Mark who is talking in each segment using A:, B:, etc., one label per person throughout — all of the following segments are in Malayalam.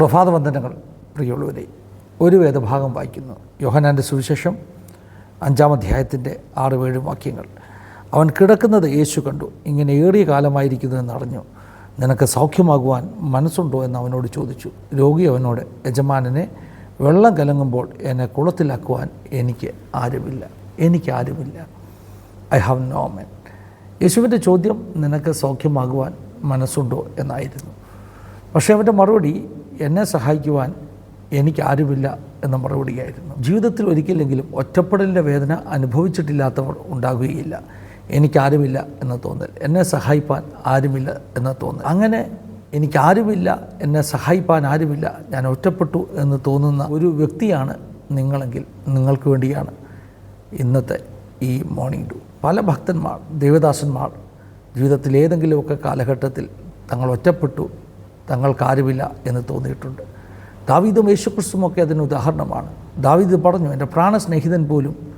A: പ്രഭാതവന്ദനങ്ങൾ പ്രിയമുള്ളവരെ ഒരു വേദഭാഗം വായിക്കുന്നു. യോഹനാന്റെ സുവിശേഷം അഞ്ചാം അധ്യായത്തിന്റെ ആറ് ഏഴ് വാക്യങ്ങൾ. അവൻ കിടക്കുന്നത് യേശു കണ്ടു. ഇങ്ങനെ ഏറിയ കാലമായിരിക്കുന്നു എന്നറിഞ്ഞു. നിനക്ക് സൗഖ്യമാകുവാൻ മനസ്സുണ്ടോ? എന്ന് അവനോട് ചോദിച്ചു. രോഗി അവനോട് യജമാനനെ വെള്ളം കലങ്ങുമ്പോൾ എന്നെ കുളത്തിലാക്കുവാൻ എനിക്ക് ആരുമില്ല. എനിക്ക് ആരുമില്ല. I have no men. യേശുവിന്റെ ചോദ്യം നിനക്ക് സൗഖ്യമാകുവാൻ മനസ്സുണ്ടോ? എന്നായിരുന്നു. പക്ഷേ അവന്റെ മറുപടി എന്നെ സഹായിക്കുവാൻ എനിക്ക് ആരുമില്ല എന്ന മറുപടിയായിരുന്നു. ജീവിതത്തിൽ ഒരിക്കലെങ്കിലും ഒറ്റപ്പെടലിന്റെ വേദന അനുഭവിച്ചിട്ടില്ലാത്തവർ ഉണ്ടാകുകയില്ല. എനിക്കാരുമില്ല എന്ന തോന്നൽ. എന്നെ സഹായിപ്പാൻ ആരുമില്ല എന്ന തോന്നൽ. അങ്ങനെ എനിക്കാരുമില്ല എന്നെ സഹായിപ്പാൻ ആരുമില്ല ഞാൻ ഒറ്റപ്പെട്ടു എന്ന് തോന്നുന്ന ഒരു വ്യക്തിയാണ് നിങ്ങളെങ്കിൽ നിങ്ങൾക്ക് വേണ്ടിയാണ് ഇന്നത്തെ ഈ മോർണിംഗ് ഡു പല ഭക്തന്മാർ ദേവദാസന്മാർ ജീവിതത്തിൽ ഏതെങ്കിലുമൊക്കെ കാലഘട്ടത്തിൽ തങ്ങൾ ഒറ്റപ്പെട്ടു തങ്ങൾക്കാരുമില്ല എന്ന് തോന്നിയിട്ടുണ്ട്. ദാവീദും യേശുക്രിസ്തുമൊക്കെ അതിന് ഉദാഹരണമാണ്. ദാവീദ് പറഞ്ഞു എന്റെ പ്രാണസ്നേഹിതൻ പോലും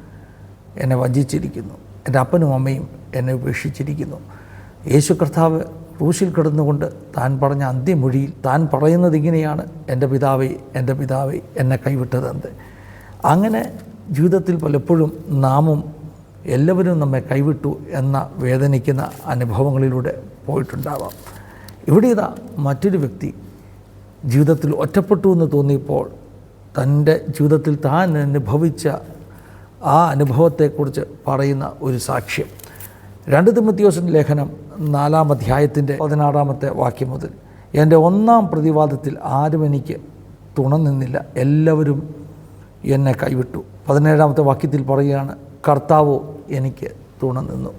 A: എന്നെ വഞ്ചിച്ചിരിക്കുന്നു. എന്റെ അപ്പനും അമ്മയും എന്നെ ഉപേക്ഷിച്ചിരിക്കുന്നു. യേശു കർത്താവ് ക്രൂശിൽ കിടന്നുകൊണ്ട് താൻ പറഞ്ഞ അന്ത്യമൊഴിയിൽ താൻ പറയുന്നത് ഇങ്ങനെയാണ്. എന്റെ പിതാവേ എന്റെ പിതാവേ എന്നെ കൈവിട്ടതെന്ത്? അങ്ങനെ ജീവിതത്തിൽ പലപ്പോഴും നാമും എല്ലാവരും നമ്മെ കൈവിട്ടു എന്ന വേദനിക്കുന്ന അനുഭവങ്ങളിലൂടെ പോയിട്ടുണ്ടാവാം. ഇവിടെ ഇതാ മറ്റൊരു വ്യക്തി ജീവിതത്തിൽ ഒറ്റപ്പെട്ടു എന്ന് തോന്നിയപ്പോൾ തന്റെ ജീവിതത്തിൽ താൻ അനുഭവിച്ച ആ അനുഭവത്തെക്കുറിച്ച് പറയുന്ന ഒരു സാക്ഷ്യം. രണ്ട് തിമ്മത്തിയോസിന്റെ ലേഖനം നാലാം അധ്യായത്തിന്റെ പതിനാറാമത്തെ വാക്യം മുതൽ എന്റെ ഒന്നാം പ്രതിവാദത്തിൽ ആരും എനിക്ക് തുണ നിന്നില്ല എല്ലാവരും എന്നെ കൈവിട്ടു. പതിനേഴാമത്തെ വാക്യത്തിൽ പറയുകയാണ് കർത്താവോ എനിക്ക് തുണ നിന്നു.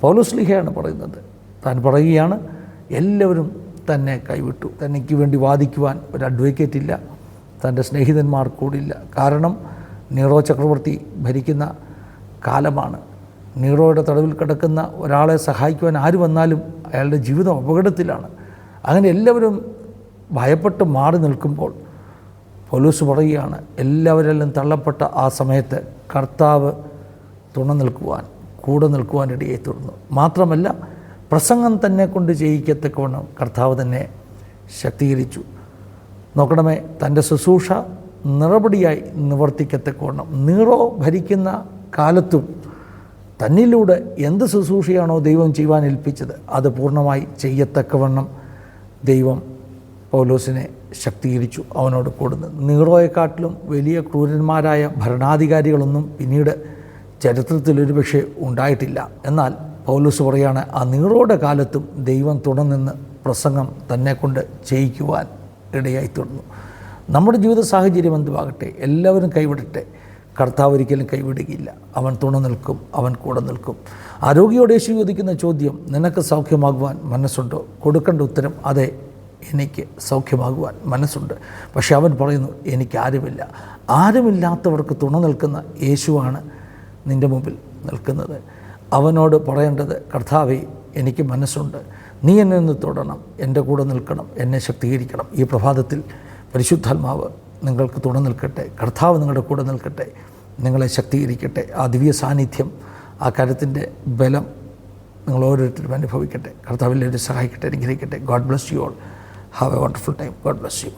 A: പൗലുസ്ലിഹയാണ് പറയുന്നത്. താൻ പറയുകയാണ് എല്ലാവരും തന്നെ കൈവിട്ടു. തനിക്ക് വേണ്ടി വാദിക്കുവാൻ ഒരു അഡ്വക്കേറ്റ് ഇല്ല. തന്റെ സ്നേഹിതന്മാർ കൂടില്ല കാരണം നീറോ ചക്രവർത്തി ഭരിക്കുന്ന കാലമാണ്. നീറോയുടെ തടവിൽ കിടക്കുന്ന ഒരാളെ സഹായിക്കുവാൻ ആര് വന്നാലും അയാളുടെ ജീവിതം അപകടത്തിലാണ്. അങ്ങനെ എല്ലാവരും ഭയപ്പെട്ട് മാറി നിൽക്കുമ്പോൾ പോലീസ് പറയുകയാണ് എല്ലാവരെല്ലാം തള്ളപ്പെട്ട ആ സമയത്ത് കർത്താവ് തുണ നിൽക്കുവാൻ കൂടെ നിൽക്കുവാൻ ഇടയായി തീർന്നു. മാത്രമല്ല പ്രസംഗം തന്നെ കൊണ്ട് ചെയ്യിക്കത്തക്കവണ്ണം കർത്താവ് തന്നെ ശക്തീകരിച്ചു. നോക്കണമേ തന്റെ ശുശ്രൂഷ നിറപടിയായി നിവർത്തിക്കത്തക്കവണ്ണം. നീറോ ഭരിക്കുന്ന കാലത്തും തന്നിലൂടെ എന്ത് ശുശ്രൂഷയാണോ ദൈവം ചെയ്യുവാൻ ഏൽപ്പിച്ചത് അത് പൂർണമായി ചെയ്യത്തക്കവണ്ണം ദൈവം പൗലോസിനെ ശക്തീകരിച്ചു. അവനോട് കൂടുന്നു നീറോയെക്കാട്ടിലും വലിയ ക്രൂരന്മാരായ ഭരണാധികാരികളൊന്നും പിന്നീട് ചരിത്രത്തിൽ ഒരുപക്ഷെ ഉണ്ടായിട്ടില്ല. എന്നാൽ പൗലോസ് പറയാണ് ആ നീറോയുടെ കാലത്തും ദൈവം തുടർന്നിന്ന് പ്രസംഗം തന്നെ കൊണ്ട് ചെയ്യിക്കുവാൻ ഇടയായി തുടർന്നു. നമ്മുടെ ജീവിത സാഹചര്യം എന്തുവാകട്ടെ എല്ലാവരും കൈവിടട്ടെ. കർത്താവ് ഒരിക്കലും കൈവിടുകയില്ല. അവൻ തുണ നിൽക്കും അവൻ കൂടെ നിൽക്കും. ആരോഗ്യോടെ യേശു ചോദിക്കുന്ന ചോദ്യം നിനക്ക് സൗഖ്യമാകുവാൻ മനസ്സുണ്ടോ? കൊടുക്കേണ്ട ഉത്തരം അതെ എനിക്ക് സൗഖ്യമാകുവാൻ മനസ്സുണ്ട്. പക്ഷെ അവൻ പറയുന്നു എനിക്ക് ആരുമില്ല. ആരുമില്ലാത്തവർക്ക് തുണ നിൽക്കുന്ന യേശുവാണ് നിന്റെ മുമ്പിൽ നിൽക്കുന്നത്. അവനോട് പറയേണ്ടത് കർത്താവെ എനിക്ക് മനസ്സുണ്ട്. നീ എന്നെ ഒന്ന് തൊടണം. എന്റെ കൂടെ നിൽക്കണം. എന്നെ ശക്തീകരിക്കണം. ഈ പ്രഭാതത്തിൽ പരിശുദ്ധാത്മാവ് നിങ്ങൾക്ക് തുണ നിൽക്കട്ടെ. കർത്താവ് നിങ്ങളുടെ കൂടെ നിൽക്കട്ടെ. നിങ്ങളെ ശക്തീകരിക്കട്ടെ. ആ ദിവ്യ സാന്നിധ്യം ആ കാര്യത്തിന്റെ ബലം നിങ്ങൾ ഓരോരുത്തരും അനുഭവിക്കട്ടെ. കർത്താവിൽ സഹായിക്കട്ടെ അനുഗ്രഹിക്കട്ടെ. God bless you all have a wonderful time God bless you